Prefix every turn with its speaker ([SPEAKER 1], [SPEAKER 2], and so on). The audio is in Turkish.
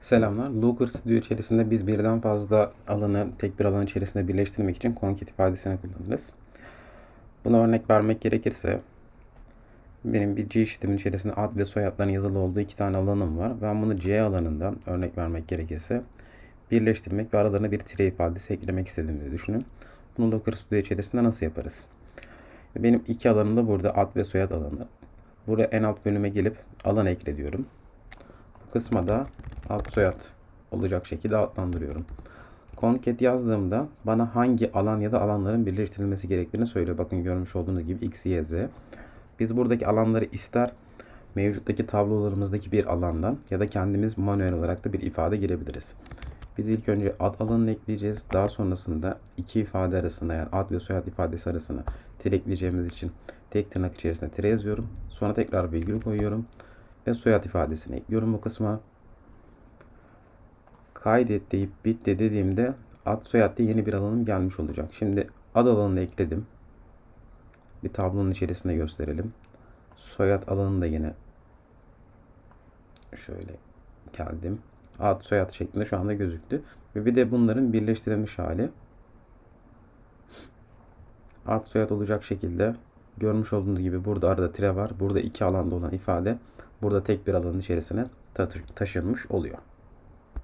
[SPEAKER 1] Selamlar. Looker Studio içerisinde biz birden fazla alanı tek bir alan içerisinde birleştirmek için concat ifadesini kullanırız. Buna örnek vermek gerekirse benim bir C işletimin içerisinde ad ve soyadların yazılı olduğu iki tane alanım var. Ben bunu C alanında örnek vermek gerekirse birleştirmek ve aralarına bir tire ifadesi eklemek istediğimi düşünün. Bunu Looker Studio içerisinde nasıl yaparız? Benim iki alanım da burada ad ve soyad alanı. Buraya en alt bölüme gelip alan ekle diyorum. Kısma da alt soyad olacak şekilde adlandırıyorum. Concat yazdığımda bana hangi alan ya da alanların birleştirilmesi gerektiğini söylüyor. Bakın görmüş olduğunuz gibi x, y, z. Biz buradaki alanları ister mevcuttaki tablolarımızdaki bir alandan ya da kendimiz manuel olarak da bir ifade girebiliriz. Biz ilk önce ad alanını ekleyeceğiz. Daha sonrasında iki ifade arasında yani ad ve soyad ifadesi arasına tire ekleyeceğimiz için tek tırnak içerisinde tire yazıyorum. Sonra tekrar virgül koyuyorum ve soyad ifadesini ekliyorum bu kısma. Kaydet deyip bitti dediğimde ad soyad diye yeni bir alanım gelmiş olacak. Şimdi ad alanını ekledim. Bir tablonun içerisinde gösterelim. Soyad alanını da yine şöyle geldim. Ad soyad şeklinde şu anda gözüktü. Ve bir de bunların birleştirilmiş hali. Ad soyad olacak şekilde görmüş olduğunuz gibi burada arada tire var. Burada iki alanda olan ifade burada tek bir alanın içerisine taşınmış oluyor.